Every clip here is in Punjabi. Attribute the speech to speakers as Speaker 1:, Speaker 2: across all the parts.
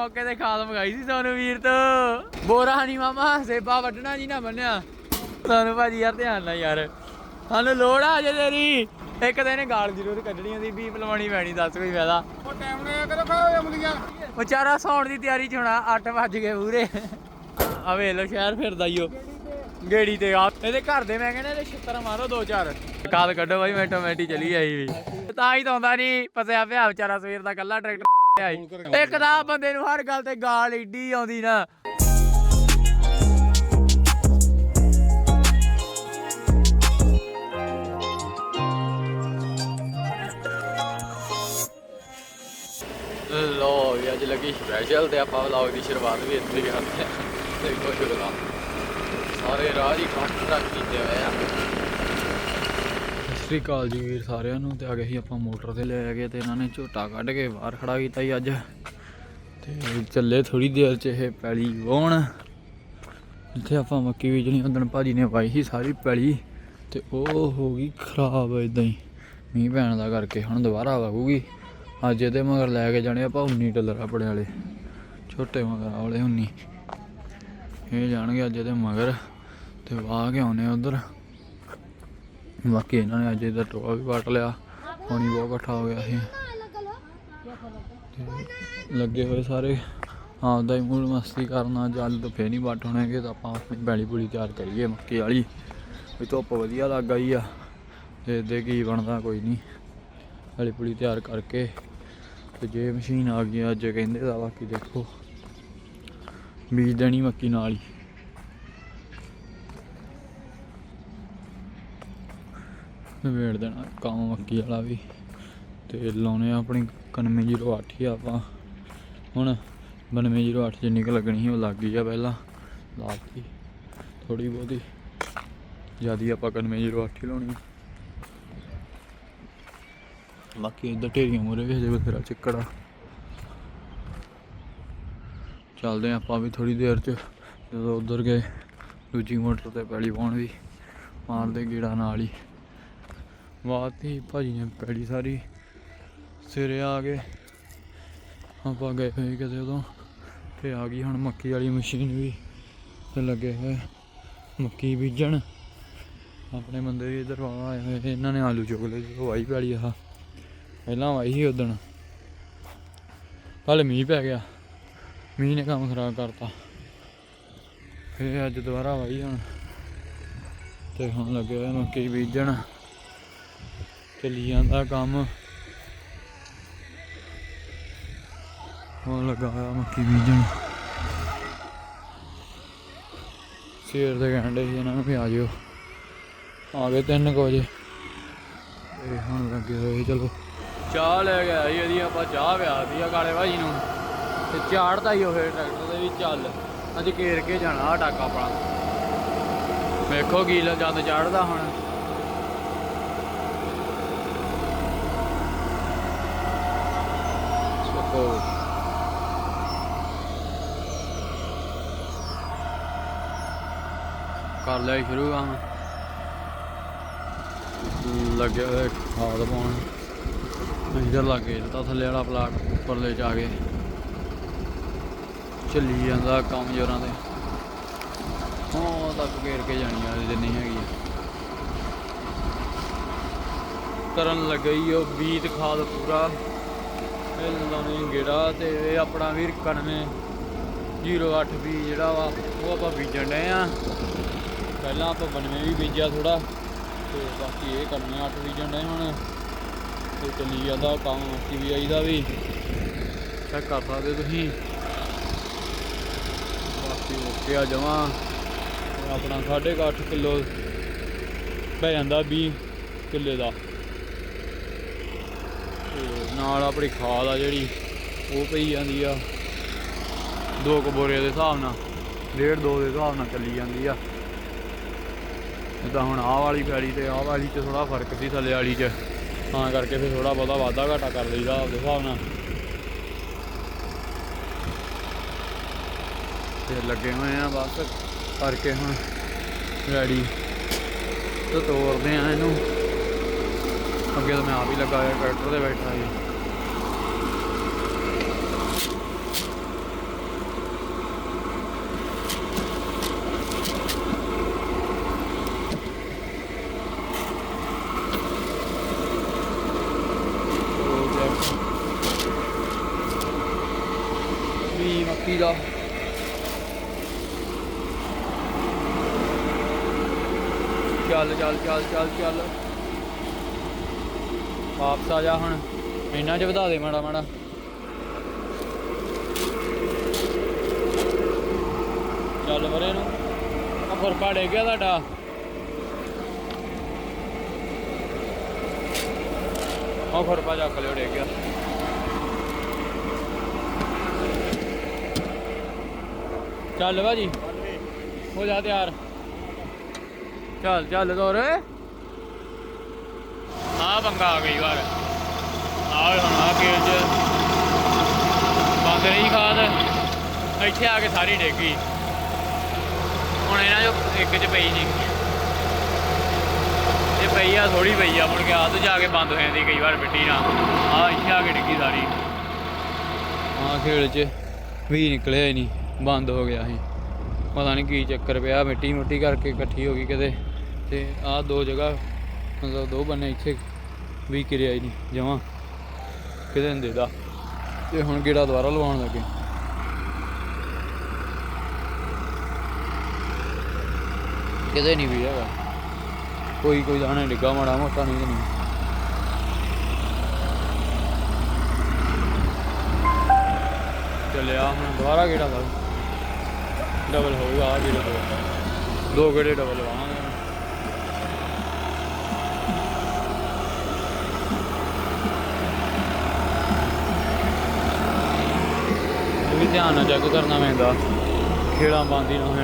Speaker 1: ਮੌਕੇ ਤੇ ਖਾਦ ਮੰਗਾਈ ਸੀ ਸੋਨੂੰ ਵੀਰ ਤੋਂ। ਬੋਰਾ ਨਹੀਂ ਮਾਮਾ ਸੇਬਾ ਵੱਢਣਾ ਜੀ ਨਾ ਬੰਨਿਆ। ਸਾਨੂੰ ਭਾਜੀ ਯਾਰ ਧਿਆਨ ਨਾਲ ਯਾਰ। ਸਾਨੂੰ ਲੋੜ ਆ ਜੇ ਤੇਰੀ। ਇੱਕ ਦਿਨ ਗਾਲ ਜ਼ਰੂਰ ਕੱਢਣੀ ਉਹਦੀ ਬੀਪ ਲਵਾਉਣੀ ਪੈਣੀ ਦੱਸ ਕੋਈ ਫਾਇਦਾ।
Speaker 2: ਉਹ ਟਾਈਮ ਨੇ ਕਦੋਂ ਖਾਓ ਅਮਲੀਆਂ
Speaker 1: ਵਿਚਾਰਾ ਸੌਣ ਦੀ ਤਿਆਰੀ ਚ ਹੋਣਾ 8 ਵੱਜ ਗਏ ਪੂਰੇ। ਆ ਵੇਖ ਲੋ ਸ਼ਹਿਰ ਫਿਰਦਾ ਈ ਉਹ ਗੇੜੀ ਤੇ ਆ। ਇਹਦੇ ਘਰ ਦੇ ਮੈਂ ਕਹਿੰਦਾ ਇਹਦੇ ਛਿੱਤਰ ਮਾਰੋ ਦੋ ਚਾਰ। ਕਾਲ ਕੱਢੋ ਬਾਈ ਮੈਂ ਆਟੋਮੈਟਿਕ ਚਲੀ ਆਈ ਵੀ। ਤਾਂ ਹੀ ਤਾਂ ਆਉਂਦਾ ਨਹੀਂ ਫਸਿਆ ਪਿਆ ਵਿਚਾਰਾ ਸਵੇਰ ਦਾ ਕੱਲਾ ਟਰੈਕਟਰ। ਇੱਕ ਤਾਂ ਬੰਦੇ ਨੂੰ ਹਰ ਗੱਲ ਤੇ ਗਾਲ ਏਡੀ ਆਉਂਦੀ ਨਾ। ਲੋ ਵੀ ਅੱਜ ਲੱਗੀ ਸਪੈਸ਼ਲ ਤੇ ਆਪਾਂ ਵਲੌਗ ਦੀ ਸ਼ੁਰੂਆਤ ਵੀ ਇੱਥੇ ਹੀ ਕਰਦੇ ਹਾਂ। ਦੇਖੋ ਸ਼ੁਰੂਆਤ ਸਾਰੇ ਰਾਹ ਹੀ ਕੱਟ ਰੱਖ ਕੀਤੇ ਹੋਏ ਆ। ਸ੍ਰੀ ਅਕਾਲ ਜੀ ਵੀਰ ਸਾਰਿਆਂ ਨੂੰ। ਤੇ ਆ ਗਏ ਸੀ ਆਪਾਂ ਮੋਟਰ ਤੇ ਲੈ ਗਏ ਤੇ ਇਹਨਾਂ ਨੇ ਝੋਟਾ ਕੱਢ ਕੇ ਬਾਹਰ ਖੜਾ ਕੀਤਾ ਜੀ ਅੱਜ। ਤੇ ਚੱਲੇ ਥੋੜੀ ਦੇਰ ਚ ਇਹ ਪੈਲੀ ਵਾਉਣ ਇੱਥੇ ਆਪਾਂ ਮੱਕੀ ਬੀਜਣੀ ਉਦੋਂ ਭਾਜੀ ਨੇ ਵਾਈ ਸੀ ਸਾਰੀ ਪੈਲੀ। ਤੇ ਉਹ ਹੋ ਗਈ ਖਰਾਬ ਇਦਾਂ ਹੀ। ਮੀਂਹ ਪੈਣ ਦਾ ਕਰਕੇ ਹੁਣ ਦੁਬਾਰਾ ਵਗੂਗੀ ਅੱਜ ਇਹਦੇ ਮਗਰ ਲੈ ਕੇ ਜਾਣੇ ਆਪਾਂ 19 ਡਾਲਰ ਆਪਣੇ ਵਾਲੇ। ਛੋਟੇ ਮਗਰ ਵਾਲੇ 19 ਇਹ ਜਾਣਗੇ ਅੱਜ ਇਹਦੇ ਮਗਰ। ਤੇ ਵਾਹ ਕੇ ਆਉਨੇ ਉਧਰ। ਬਾਕੀ ਇਹਨਾਂ ਨੇ ਅੱਜ ਇਹਦਾ ਟੋਆ ਵੀ ਪੱਟ ਲਿਆ, ਪਾਣੀ ਬਹੁਤ ਇਕੱਠਾ ਹੋ ਗਿਆ ਸੀ। ਲੱਗੇ ਹੋਏ ਸਾਰੇ, ਆਪਦਾ ਹੀ ਮੂਲ ਮਸਤੀ ਕਰਨਾ ਜਲ ਤਾਂ ਫੇਰ ਨਹੀਂ ਵੱਟ ਹੋਣਗੇ, ਤਾਂ ਆਪਾਂ ਆਪਣੀ ਬੈਲੀ ਪੂਰੀ ਤਿਆਰ ਕਰੀਏ ਮੱਕੀ ਵਾਲੀ। ਵੀ ਧੁੱਪ ਵਧੀਆ ਲੱਗ ਗਈ ਆ, ਤੇ ਦੇ ਕੀ ਬਣਦਾ ਕੋਈ ਨਹੀਂ। ਬੈਲੀ ਪੂਰੀ ਤਿਆਰ ਕਰਕੇ, ਤੇ ਜੇ ਮਸ਼ੀਨ ਆ ਗਈ ਅੱਜ ਕਹਿੰਦੇ ਦਾ ਬਾਕੀ ਦੇਖੋ, ਬੀਜ ਦੇਣੀ ਮੱਕੀ ਨਾਲ ਹੀ। ਨਿਬੇੜ ਦੇਣਾ, ਕੰਮ ਮੱਕੀ ਵਾਲਾ ਵੀ। ਤੇ ਲਾਉਣੇ ਆ ਆਪਣੀ 9108 ਹੀ ਆਪਾਂ। ਹੁਣ 9208 ਜਿੰਨੀ ਕੁ ਲੱਗਣੀ ਸੀ ਉਹ ਲੱਗ ਗਈ ਆ ਪਹਿਲਾਂ, ਲਾਤੀ। ਥੋੜੀ ਬਹੁਤੀ। ਜਿਆਦੀ ਆਪਾਂ 9108 ਹੀ ਲਾਉਣੀ ਬਾਕੀ ਇੱਧਰ ਢੇਰੀਆਂ ਮੂਰੇ ਵੀ ਹਜੇ ਬਥੇਰਾ ਚਿੱਕੜ। ਆ ਚੱਲਦੇ ਹਾਂ ਆਪਾਂ ਵੀ ਥੋੜੀ ਦੇਰ ਚ, ਜਦੋਂ ਉਧਰ ਗਏ, ਦੂਜੀ ਮੋਟਰ ਤੇ ਪੈਲੀ ਪਾਉਣ ਵੀ। ਮਾਰਦੇ ਗੇੜਾ ਨਾਲ ਹੀ। ਵਾਤੀ ਭਾਜੀ ਨੇ ਪੈੜੀ ਸਾਰੀ ਸਿਰੇ ਆ ਗਏ। ਆਪਾਂ ਗਏ ਹੋਏ ਕਿਤੇ ਉਦੋਂ। ਤੇ ਆ ਗਈ ਹੁਣ ਮੱਕੀ ਵਾਲੀ ਮਸ਼ੀਨ ਵੀ। ਤੇ ਲੱਗੇ ਹੋਏ ਮੱਕੀ ਬੀਜਣ। ਆਪਣੇ ਬੰਦੇ ਵੀ ਇਧਰ ਆਏ ਹੋਏ। ਇਹਨਾਂ ਨੇ ਆਲੂ ਚੁਗ ਲਏ। ਜੋ ਵਾਈ ਪੈਲੀ ਆ। ਪਹਿਲਾਂ ਵਾਈ ਸੀ ਉਦਣ। ਕੱਲ ਮੀਂਹ ਪੈ ਗਿਆ। ਮੀਂਹ ਨੇ ਕੰਮ ਖਰਾਬ ਕਰਤਾ। ਫੇਰ ਅੱਜ ਦੁਬਾਰਾ ਵਾਈ ਹੁਣ। ਤੇ ਹੁਣ ਲੱਗੇ ਹੋਏ ਮੱਕੀ ਬੀਜਣ। ਚੱਲੀ ਜਾਂਦਾ ਕੰਮ। ਹੁਣ ਲੱਗਾ ਹੋਇਆ ਮੱਕੀ ਬੀਜਣ। ਸਵੇਰ ਦੇ ਕਹਿੰਦੇ ਸੀ ਇਹਨਾਂ ਨੂੰ ਵੀ ਆ ਜਿਓ। ਆ ਗਏ 3 ਵਜੇ। ਤੇ ਹੁਣ ਲੱਗੇ ਹੋਏ ਚਲੋ। ਚਾਹ ਲੈ ਗਿਆ ਸੀ ਇਹਦੀ, ਆਪਾਂ ਚਾਹ ਪਿਆ ਦੀ ਆ ਕਾਲੇ ਭਾਜੀ ਨੂੰ। ਤੇ ਚਾੜਦਾ ਹੀ ਉਹ ਫੇਰ ਟਰੈਕਟਰ ਦੇ ਵੀ ਚੱਲ। ਅੱਜ ਘੇਰ ਕੇ ਜਾਣਾ ਆ ਟਾਕਾ ਆਪਣਾ। ਵੇਖੋ ਕੀ ਲ ਜਦ ਚੜਦਾ ਹੁਣ। ਸੋਕੋ ਕਰ ਲਿਆ ਜੀ ਸ਼ੁਰੂ ਕੰਮ ਲੱਗੇ ਹੋਏ ਖਾਦ ਪਾਉਣ। ਇਧਰ ਲੱਗੇ ਤਾਂ ਥੱਲੇ ਵਾਲਾ ਪਲਾਟ, ਉੱਪਰਲੇ ਜਾ ਕੇ ਚੱਲੀ ਜਾਂਦਾ ਕੰਮ ਜੋਰਾਂ ਦੇ। ਹਾਂ ਤੱਕ ਘੇਰ ਕੇ ਜਾਣੀ ਆ ਜੇ ਨਹੀਂ ਹੈਗੀ ਕਰਨ ਲੱਗੀ ਉਹ ਬੀਤ ਖਾਦ ਪੂਰਾ। ਇਹ ਲਾਉਣੀ ਗੇੜਾ ਤੇ ਇਹ ਆਪਣਾ ਵੀਰ 91 08 ਵੀ ਜਿਹੜਾ ਵਾ ਉਹ ਆਪਾਂ ਬੀਜਣ ਡਏ ਆ ਪਹਿਲਾਂ ਆਪਾਂ 92 ਵੀ ਬੀਜਿਆ ਥੋੜਾ ਤੇ ਬਾਕੀ ਇਹ 91 8 ਬੀਜਣ ਡਏ ਹੁਣ। ਤੇ ਚੱਲੀ ਜਾਂਦਾ ਕੰਮ ਟੀਵੀਆਈ ਦਾ ਵੀ ਚੈੱਕ ਕਰ ਸਕਦੇ ਤੁਸੀਂ ਬਾਕੀ ਓਕੇ ਆ ਜਮਾ ਆਪਣਾ 8.5 ਕਿਲੋ ਪੈ ਜਾਂਦਾ 20 ਕਿੱਲੇ ਦਾ ਤੇ ਨਾਲ ਆਪਣੀ ਖਾਦ ਆ ਜਿਹੜੀ, ਉਹ ਪਈ ਜਾਂਦੀ ਆ। ਦੋ ਕਬੋਰੇ ਦੇ ਹਿਸਾਬ ਨਾਲ, ਡੇਢ ਦੋ ਦੇ ਹਿਸਾਬ ਨਾਲ ਚੱਲੀ ਜਾਂਦੀ ਆ। ਜਿੱਦਾਂ ਹੁਣ ਆਹ ਵਾਲੀ ਪੈਲੀ ਤੇ ਆਹ ਵਾਲੀ 'ਚ ਥੋੜਾ ਫ਼ਰਕ ਸੀ ਥੱਲੇ ਵਾਲੀ 'ਚ, ਤਾਂ ਕਰਕੇ ਫਿਰ ਥੋੜਾ ਬਹੁਤਾ ਵਾਧਾ ਘਾਟਾ ਕਰ ਲਈਦਾ ਆਪਦੇ ਹਿਸਾਬ ਨਾਲ। ਤੇ ਲੱਗੇ ਹੋਏ ਆ ਬਸ, ਕਰਕੇ ਹੁਣ ਰੈਡੀ ਤੇ ਤੋਰਦੇ ਆ ਇਹਨੂੰ। ਅੱਗੇ ਤਾਂ ਮੈਂ ਆਪ ਹੀ ਲੱਗਾ ਹੋਇਆ ਟਰੈਕਟਰ ਤੇ ਬੈਠਾ ਜੀ ਵੀ ਮੱਕੀ ਦਾ। ਚੱਲ ਚੱਲ ਚੱਲ ਚੱਲ ਚੱਲ। ਵਾਪਸ ਆ ਜਾ ਹੁਣ। ਇੰਨਾ ਚ ਵਧਾ ਦੇ ਮਾੜਾ ਮਾੜਾ। ਚੱਲ ਵਰੇ ਨੂੰ ਆ ਫੁਰਕਾ ਡੇ ਗਿਆ ਤੁਹਾਡਾ। ਆ ਫੁਰਕਾ ਚੱਕ ਲਿਓ ਡੇ ਗਿਆ। ਚੱਲ ਭਾਜੀ। ਹੋ ਜਾ ਤਿਆਰ। ਚੱਲ ਚੱਲ ਤੋਰ। ਆ ਬੰਗਾ ਆ ਗਈ ਵਾਰ। ਆ ਹੁਣ ਆ ਕੇ ਚ ਬੰਦ ਨਹੀਂ ਖਾਦ। ਇੱਥੇ ਆ ਕੇ ਸਾਰੀ ਡੇਗੀ ਹੁਣ ਇਹਨਾਂ ਜੋ ਇੱਕ ਚ ਪਈ ਨਹੀਂ ਇਹ ਪਈ ਆ ਥੋੜੀ ਪਈ ਆ ਮੁੜ ਕੇ ਆ ਤੋਂ ਜਾ ਕੇ ਬੰਦ ਹੋ ਜਾਂਦੀ ਕਈ ਵਾਰ ਮਿੱਟੀ ਨਾਲ। ਆ ਇੱਥੇ ਆ ਕੇ ਡਿੱਗੀ ਸਾਰੀ। ਆ ਖੇਲ ਚ ਵੀ ਨਿਕਲਿਆ ਹੀ ਨਹੀਂ ਬੰਦ ਹੋ ਗਿਆ ਸੀ। ਪਤਾ ਨਹੀਂ ਕੀ ਚੱਕਰ ਪਿਆ, ਮਿੱਟੀ ਮੁੱਟੀ ਕਰਕੇ ਇਕੱਠੀ ਹੋ ਗਈ ਕਿਤੇ। ਤੇ ਆ ਦੋ ਜਗ੍ਹਾ, ਮਤਲਬ ਦੋ ਬੰਨੇ ਇੱਥੇ ਵੀ ਕਿਰਿਆ ਹੀ ਨਹੀਂ, ਜਮਾ। ਕਿਤੇ ਨਹੀਂ ਦੇਦਾ। ਤੇ ਹੁਣ ਗੇੜਾ ਦੁਬਾਰਾ ਲਵਾਉਣ ਲੱਗੇ। ਕਿਤੇ ਨਹੀਂ ਵੀ ਹੈਗਾ। ਕੋਈ ਕੋਈ ਦਾਣਾ ਡਿੱਗਾ ਮਾੜਾ ਮੋਟਾ, ਨਹੀਂ ਤੇ ਨਹੀਂ। ਚੱਲਿਆ, ਹੁਣ ਦੁਬਾਰਾ ਗੇੜਾ ਲਾ ਡਬਲ ਹੋਊਗਾ ਆ ਗੇੜਾ ਦੋ ਦੋ ਗੇੜੇ ਡਬਲ ਲਵਾਵਾਂਗੇ ਹੁਣ। ਇਹ ਵੀ ਧਿਆਨ ਨਾਲ ਚੈੱਕ ਕਰਨਾ ਪੈਂਦਾ। ਖੇੜਾ ਬੰਦੀ ਨਾ ਹੋਣ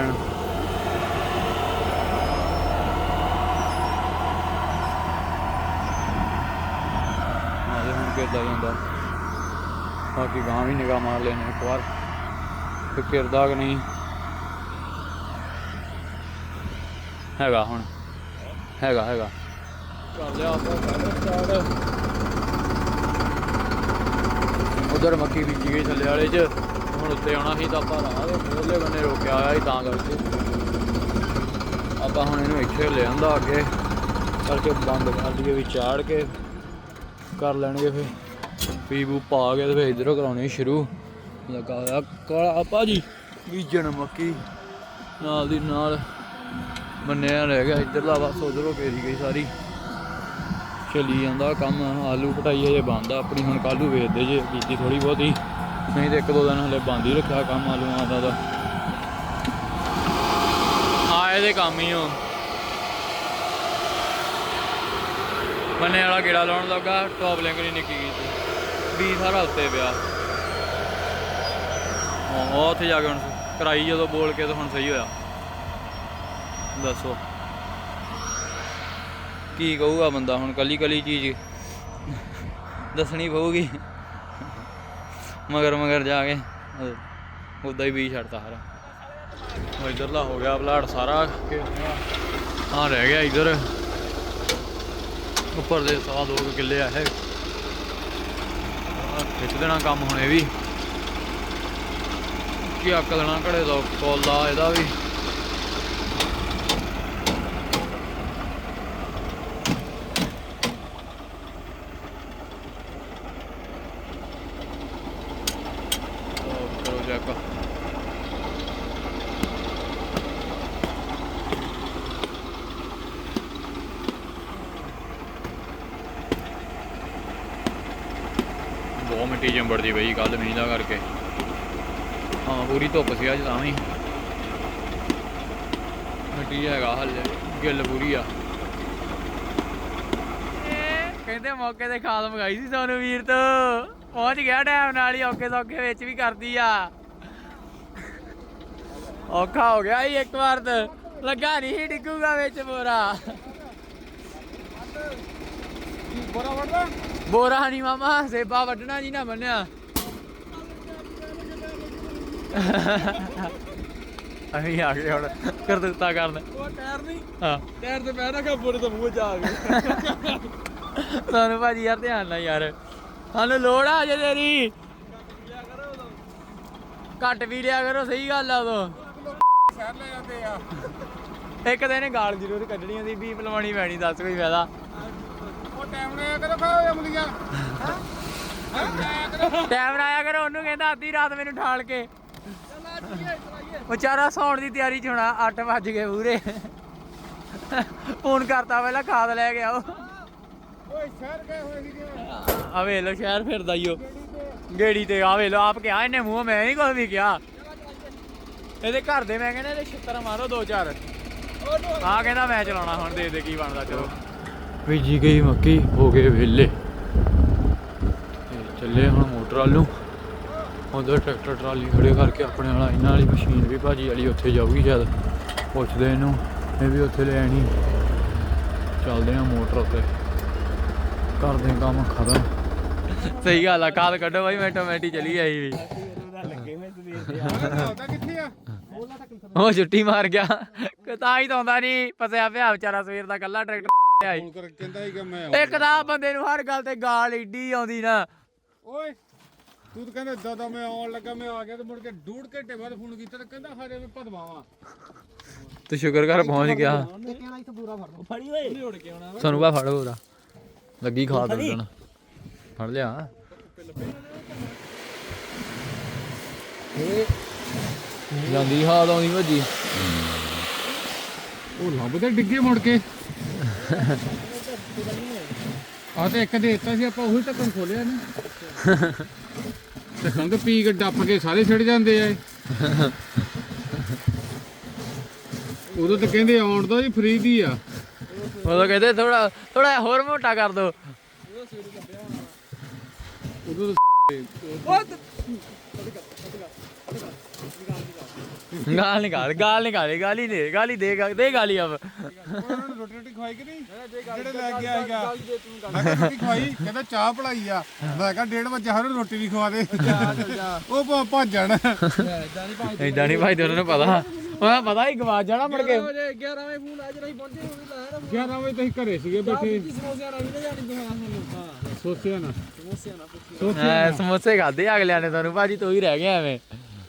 Speaker 1: ਆਦੇ ਹੁਣ ਕਿਰਦਾ ਜਾਂਦਾ। ਬਾਕੀ ਗਾਂ ਵੀ ਨਿਗਾਹ ਮਾਰ ਲੈਣੇ ਇੱਕ ਵਾਰ। ਕਿ ਕਿਰਦਾ ਕਿ ਨਹੀਂ? ਹੈਗਾ ਹੁਣ। ਹੈਗਾ ਹੈਗਾ। ਕਰ ਲਿਆ ਆਪਾਂ ਸਟਾਰਟ ਉਧਰ ਮੱਕੀ ਬੀਜੀ ਗਈ ਥੱਲੇ ਵਾਲੇ 'ਚ। ਹੁਣ ਉੱਤੇ ਆਉਣਾ ਸੀ ਤਾਂ ਆਪਾਂ ਰਾਹ ਦੇ ਮੋਲੇ ਬੰਨੇ ਰੋਕਿਆ ਹੋਇਆ ਸੀ ਤਾਂ ਕਰਕੇ। ਆਪਾਂ ਹੁਣ ਇਹਨੂੰ ਇੱਥੇ ਲੈ ਅੱਗੇ। ਕਰਕੇ ਬੰਦ ਕਰ ਲਈਏ ਵੀ ਚਾੜ ਕੇ। ਕਰ ਲੈਣਗੇ ਫਿਰ। ਪੀਬੂ ਪਾ ਕੇ ਤੇ ਫਿਰ ਇਧਰੋਂ ਕਰਾਉਣੀ ਸ਼ੁਰੂ। ਲੱਗਾ ਹੋਇਆ ਕਾਲਾ ਭਾਜੀ। ਬੀਜਣ ਮੱਕੀ। ਨਾਲ ਦੀ ਨਾਲ ਮੰਨਿਆ ਰਹਿ ਗਿਆ ਇਧਰਲਾ, ਬਸ ਉਧਰੋਂ ਫੇਰੀ ਗਈ ਸਾਰੀ। ਚਲੀ ਜਾਂਦਾ ਕੰਮ। ਆਲੂ ਕਟਾਈ ਜੇ ਬੰਦ ਆਪਣੀ ਹੁਣ ਕੱਲੂ ਵੇਚਦੇ ਜੇ ਕੀਤੀ ਥੋੜੀ ਬਹੁਤੀ। ਨਹੀਂ ਤੇ ਇੱਕ ਦੋ ਦਿਨ ਹਲੇ ਬੰਦ ਹੀ ਰੱਖਿਆ ਕੰਮ ਆਲੂਆਂ ਦਾ ਤਾਂ। ਆ ਇਹਦੇ ਕੰਮ ਹੀ ਹੋ ਬੰਨੇ ਵਾਲਾ ਗੇੜਾ ਲਾਉਣ ਲੱਗਾ ਟੌਪ ਲਿੰਕ ਨਹੀਂ ਨਿੱਕੀ ਕੀਤੀ ਵੀ ਸਾਰਾ ਉੱਤੇ ਪਿਆ। ਉਹ ਉਹ ਉੱਥੇ ਜਾ ਕੇ ਹੁਣ ਕਰਾਈ ਜਦੋਂ ਬੋਲ ਕੇ ਤਾਂ ਹੁਣ ਸਹੀ ਹੋਇਆ। ਦੱਸੋ। ਕੀ ਕਹੂਗਾ ਬੰਦਾ ਹੁਣ ਕੱਲੀ ਕੱਲੀ ਚੀਜ਼। ਦੱਸਣੀ ਪਊਗੀ। ਮਗਰ ਮਗਰ ਜਾ ਕੇ। ਉਦਾਂ ਹੀ ਵੀ ਛੱਡਤਾ ਸਾਰਾ। ਉਹ ਇਧਰਲਾ ਹੋ ਗਿਆ ਪਲਾਟ ਸਾਰਾ। ਆ ਰਹਿ ਗਿਆ ਇਧਰ। ਉੱਪਰ ਦੇ ਸਵਾ ਦੋ ਕੁ ਕਿੱਲੇ ਆ ਇਹ। ਖਿੱਚ ਦੇਣਾ ਕੰਮ ਹੁਣ ਇਹ ਵੀ। ਕੀ ਅੱਕ ਦੇਣਾ ਘੜੇ ਦਾ ਕੋਲਾ ਇਹਦਾ ਵੀ ਉਹ ਕਰੋ ਚੈੱਕ ਬਹੁਤ ਮਿੱਟੀ ਜੰਬੜਦੀ ਪਈ ਕੱਲ ਮੀਂਹ ਦਾ ਕਰਕੇ। ਹਾਂ ਪੂਰੀ ਧੁੱਪ ਸੀ ਅੱਜ ਤਾਂ ਵੀ। ਮਿੱਟੀ ਹੈਗਾ ਹੱਲੇ ਗਿੱਲ ਪੂਰੀ ਆ। ਕਹਿੰਦੇ ਮੌਕੇ ਤੇ ਖਾਦ ਮੰਗਾਈ ਸੀ ਸੋਨੂੰ ਵੀਰ ਤੋਂ। ਪਹੁੰਚ ਗਿਆ ਟਾਈਮ ਨਾਲ ਹੀ ਔਕੇ ਸੌਕੇ ਵਿੱਚ ਵੀ ਕਰਦੀ ਆ। ਔਖਾ ਹੋ ਗਿਆ ਹੀ ਇੱਕ ਵਾਰ ਤੇ। ਲੱਗਾ ਨਹੀਂ ਸੀ ਡਿੱਗੂਗਾ ਵਿੱਚ ਬੋਰਾ
Speaker 2: ਬੋਰਾ ਵੜਦਾ
Speaker 1: ਬੋਰਾ ਨਹੀਂ ਮਾਮਾ ਸੇਬਾ ਵੱਢਣਾ ਜੀ ਨਾ ਮੰਨਿਆ। ਅਸੀਂ ਆ ਗਏ ਹੁਣ ਕਰਤੂਤਾ ਕਰਨ।
Speaker 2: ਉਹ ਟਾਇਰ ਨਹੀਂ
Speaker 1: ਹਾਂ।
Speaker 2: ਟਾਇਰ ਤੇ ਨਾ ਕਿ ਬੋਰੇ ਤੋਂ ਮੂੰਹ ਚ ਆ ਗਿਆ
Speaker 1: ਤੁਹਾਨੂੰ ਭਾਜੀ ਯਾਰ ਧਿਆਨ ਨਾਲ ਯਾਰ ਸਾਨੂੰ ਲੋੜ ਆ ਜੇ ਤੇਰੀ। ਘੱਟ ਵੀ ਲਿਆ ਕਰੋ ਸਹੀ ਗੱਲ ਆ ਉਦੋਂ।
Speaker 2: ਸ਼ਹਿਰ ਲੈ ਜਾਂਦੇ ਆ
Speaker 1: ਇੱਕ ਦਿਨ ਗਾਲ ਜ਼ਰੂਰ ਕੱਢਣੀ ਉਹਦੀ ਬੀਪ ਲਵਾਉਣੀ ਪੈਣੀ ਦੱਸ ਕੋਈ ਫਾਇਦਾ।
Speaker 2: ਉਹ ਟਾਈਮ ਨੇ ਕਰੋ ਹਾਂ? ਹਾਂ?
Speaker 1: ਟਾਈਮ ਆਇਆ ਕਰੋ ਉਹਨੂੰ ਕਹਿੰਦਾ ਅੱਧੀ ਰਾਤ ਮੈਨੂੰ ਠਾਲ ਕੇ। ਵਿਚਾਰਾ ਸੌਣ ਦੀ ਤਿਆਰੀ ਚ ਹੋਣਾ 8 ਵੱਜ ਗਏ ਪੂਰੇ। ਫੋਨ ਕਰਤਾ ਪਹਿਲਾਂ ਖਾਦ ਲੈ ਕੇ ਆਓ।
Speaker 2: ਓਏ ਸ਼ਹਿਰ ਗਏ ਹੋਏ ਸੀਗੇ।
Speaker 1: ਆ ਵੇ ਲੋ ਸ਼ਹਿਰ ਫਿਰਦਾ ਈ ਓ ਗੇੜੀ ਤੇ। ਆ ਵੇ ਲੋ ਆਪ ਕਿਹਾ ਇਹਨੇ ਮੂੰਹ ਮੈਂ ਨਹੀਂ ਕੁਝ ਵੀ ਕਿਹਾ। ਇਹਦੇ ਘਰ ਦੇ ਮੈਂ ਕਹਿੰਦਾ ਇਹਦੇ ਛਿੱਤਰ ਮਾਰੋ ਦੋ ਚਾਰ। ਆ ਕਹਿੰਦਾ ਮੈਂ ਚਲਾਉਣਾ ਹੁਣ ਦੇ ਦੇ ਕੀ ਬਣਦਾ ਚਲੋ। ਬੀਜੀ ਗਈ ਮੱਕੀ ਹੋ ਗਏ ਵੇਲੇ। ਚੱਲੇ ਹੁਣ ਮੋਟਰ ਵਾਲੂ। ਉਧਰ ਟਰੈਕਟਰ ਟਰਾਲੀ ਖੜੇ ਕਰਕੇ ਆਪਣੇ ਵਾਲਾ ਇਹਨਾਂ ਵਾਲੀ ਮਸ਼ੀਨ ਵੀ ਭਾਜੀ ਵਾਲੀ ਉੱਥੇ ਜਾਊਗੀ ਸ਼ਾਇਦ। ਪੁੱਛਦੇ ਇਹਨੂੰ ਇਹ ਵੀ ਉੱਥੇ ਲੈ ਆਣੀ ਚੱਲਦੇ ਆ ਮੋਟਰ ਉੱਤੇ। ਕਰਦੇ ਕੰਮ ਖਤਮ। ਸਹੀ ਗੱਲ ਆ ਕਾਲ ਕੱਢੋ ਬਾਈ ਮੈਂ ਆਟੋਮੈਟਿਕ ਚਲੀ ਆਈ ਵੀ। ਉਹ ਛੁੱਟੀ ਮਾਰ ਗਿਆ। ਤਾਂ ਹੀ ਤਾਂ ਆਉਂਦਾ ਨਹੀਂ ਫਸਿਆ ਪਿਆ ਵਿਚਾਰਾ ਸਵੇਰ ਦਾ ਕੱਲਾ ਟਰੈਕਟਰ। ਆਈ ਇੱਕ ਤਾਂ ਬੰਦੇ ਨੂੰ ਹਰ ਗੱਲ ਤੇ ਗਾਲ ਏਡੀ ਆਉਂਦੀ ਨਾ।
Speaker 2: ਓਏ ਤੂੰ ਤਾਂ ਕਹਿੰਦਾ ਦਾਦਾ ਮੈਂ ਆਉਣ ਲੱਗਾ ਮੈਂ ਆ ਗਿਆ ਤੇ ਮੁੜ ਕੇ ਡੂਢ ਘੰਟੇ ਬਾਅਦ ਫੋਨ ਕੀਤਾ ਤੇ ਕਹਿੰਦਾ ਹਰੇ ਮੈਂ ਭਦਵਾਵਾਂ।
Speaker 1: ਤੂੰ ਸ਼ੁਕਰ ਕਰ ਪਹੁੰਚ ਗਿਆ।
Speaker 3: ਫੜੀ ਓਏ।
Speaker 1: ਸਾਨੂੰ ਬਾ ਫੜੋ ਉਹਦਾ। ਲੱਗੀ ਖਾ ਦੇਣ ਫੜ ਲਿਆ। ਜਾਂਦੀ ਹਾਲ ਆਉਂਦੀ ਭੱਜੀ।
Speaker 2: ਉਹ ਲੱਭਦੇ ਡਿੱਗੇ ਮੁੜ ਕੇ। ਆ ਤੇ ਇੱਕ ਦੇ ਦਿੱਤਾ ਸੀ ਆਪਾਂ ਉਹੀ ਢੱਕਣ ਖੋਲਿਆ ਨਾ। ਤੋਂ ਪੀ ਕੇ ਡੱਫ ਕੇ ਸਾਰੇ ਛਿੜ ਜਾਂਦੇ ਆ ਇਹ। ਉਦੋਂ ਤਾਂ ਕਹਿੰਦੇ ਆਉਣ ਦਾ ਜੀ ਫ੍ਰੀ ਦੀ ਆ
Speaker 1: ਉਦੋਂ ਕਹਿੰਦੇ ਥੋੜਾ ਥੋੜਾ ਹੋਰ ਮੋਟਾ ਕਰ ਦੋ
Speaker 2: ਉਦੋਂ
Speaker 1: ਗਾਲ ਨਿਕਾਲ ਗਾਲ ਨਿਕਾਲੇ ਗਾਲੀ ਦੇ ਗਾਲੀ ਦੇ ਗਾ- ਦੇ ਗਾਲੀ ਅਬ
Speaker 2: ਉਹਨਾਂ ਨੂੰ ਰੋਟੀ ਰੋਟੀ ਖਵਾਈ ਕਿ ਨਹੀਂ? ਜਿਹੜੇ ਲੈ ਕੇ ਆਏਗਾ ਮੈਂ ਕਿਹਾ ਰੋਟੀ ਖਵਾਈ? ਕਹਿੰਦਾ ਚਾਹ ਪੜਾਈ ਆ। ਮੈਂ ਕਿਹਾ ਡੇਢ ਵਜੇ ਹਰ ਰੋਟੀ ਵੀ ਖਵਾ ਦੇ। ਉਹ ਭਾ- ਭੱਜਣ।
Speaker 1: ਇਦਾਂ ਨਹੀਂ ਭਾਈ ਤੇ ਉਹਨਾਂ ਨੂੰ ਪਤਾ। ਉਹਨਾਂ ਨੂੰ ਪਤਾ ਹੀ ਗਵਾਚ ਜਾਣਾ ਮੁੜ ਕੇ।
Speaker 3: 11 ਵਜੇ ਫੋਨ ਅੱਜ ਨਹੀਂ ਪਹੁੰਚੇ ਉਹ ਵੀ ਲਾਇਆ
Speaker 2: 11 ਵਜੇ ਤੁਸੀਂ ਘਰੇ ਸੀਗੇ ਬੈਠੇ।
Speaker 3: ਨਾ ਜਾਣੀ ਦੁਕਾਨ ਸਾਨੂੰ ਹਾਂ।
Speaker 2: ਸੋਚਿਆ ਨਾ ਸੋਚਿਆ
Speaker 1: ਐ ਸਮੋਸੇ ਖਾਦੇ ਅਗਲਿਆਂ ਨੇ ਤੁਹਾਨੂੰ। ਭਾਜੀ ਤੂੰ ਹੀ ਰਹਿ ਗਿਆ ਐਵੇਂ।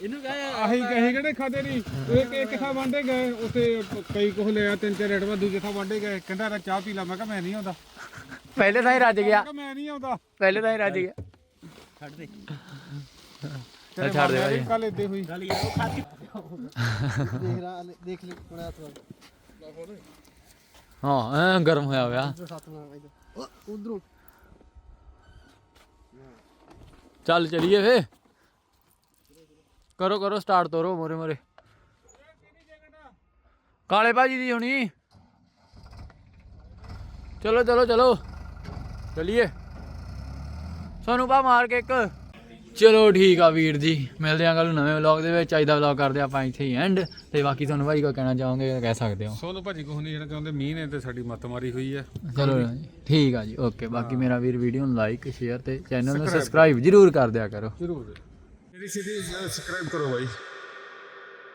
Speaker 3: ਇਹਨੂੰ ਕਹੇ
Speaker 2: ਆਹੀ ਕਹੇ ਕਿਹੜੇ ਖਾਦੇ ਨਹੀਂ ਇੱਕ ਇੱਕ ਥਾਂ ਵਾਂਡੇ ਗਏ ਉੱਥੇ ਕਈ ਕੋਹ ਲਿਆ ਤਿੰਨ ਚਾਰ ਰੇਟ ਬਾਅਦ ਦੂਜੇ ਥਾਂ ਵਾਂਡੇ ਗਏ। ਕਹਿੰਦਾ ਰਾ ਚਾਹ ਪੀ ਲਾ। ਮੈਂ ਕਿਹਾ ਮੈਂ ਨਹੀਂ ਆਉਂਦਾ।
Speaker 1: ਪਹਿਲੇ ਤਾਂ ਹੀ ਰੱਜ ਗਿਆ।
Speaker 2: ਮੈਂ ਕਿਹਾ ਮੈਂ ਨਹੀਂ ਆਉਂਦਾ।
Speaker 1: ਪਹਿਲੇ ਤਾਂ ਹੀ ਰੱਜ ਗਿਆ।
Speaker 3: ਛੱਡ ਦੇ।
Speaker 1: ਚੱਲ ਛੱਡ ਦੇ ਭਾਜੀ
Speaker 2: ਕੱਲ ਏਦੇ ਹੋਈ।
Speaker 3: ਗੱਲ ਯਾਰ ਉਹ ਖਾਤੀ
Speaker 4: ਦੇਖ ਰਾ ਦੇਖ ਲੈ ਕੋਣਾ ਤੋਂ
Speaker 1: ਹਾਂ ਐ ਗਰਮ ਹੋਇਆ ਹੋਇਆ।
Speaker 4: ਸੱਤ ਮਾਰ ਇਧਰ ਉਧਰੋਂ।
Speaker 1: ਚੱਲ ਚਲੀਏ ਫੇ ਕਰੋ ਕਰੋ ਸਟਾਰਟ ਤੋਰੋ ਮੋਰੇ ਮੋਰੇ। ਕਾਲੇ ਭਾਜੀ ਦੀ ਹੋਣੀ। ਚਲੋ ਚਲੋ ਚਲੋ। ਚਲੀਏ। ਸਾਨੂੰ ਬਾ ਮਾਰ ਕੇ ਇੱਕ। ਚਲੋ ਠੀਕ ਆ ਵੀਰ ਜੀ। ਮਿਲਦੇ ਆਂ ਕੱਲ ਨਵੇਂ ਵਲੌਗ ਦੇ ਵਿੱਚ। ਅੱਜ ਦਾ ਵਲੌਗ ਕਰਦੇ ਆਪਾਂ ਇੱਥੇ ਹੀ ਐਂਡ ਤੇ ਬਾਕੀ ਤੁਹਾਨੂੰ ਭਾਈ ਕੋ ਕਹਿਣਾ ਚਾਹੋਗੇ ਕਹਿ ਸਕਦੇ ਹੋ।
Speaker 2: ਸੋਨੂੰ ਭਾਜੀ ਕੋਹ ਨਹੀਂ ਜਿਹੜਾ ਕਹਿੰਦੇ ਮੀਂਹ ਨੇ ਤੇ ਸਾਡੀ ਮੱਤ ਮਾਰੀ ਹੋਈ ਆ
Speaker 1: ਚਲੋ ਠੀਕ ਆ ਜੀ ਓਕੇ ਬਾਕੀ ਮੇਰਾ ਵੀਰ ਵੀਡੀਓ ਨੂੰ ਲਾਈਕ ਸ਼ੇਅਰ ਤੇ ਚੈਨਲ ਨੂੰ ਸਬਸਕ੍ਰਾਈਬ ਜਰੂਰ ਕਰ ਦਿਆ ਕਰੋ।
Speaker 2: ਜ਼ਰੂਰ। ਮੇਰੀ ਸਿਟੀ ਸਬਸਕ੍ਰਾਈਬ ਕਰੋ ਬਾਈ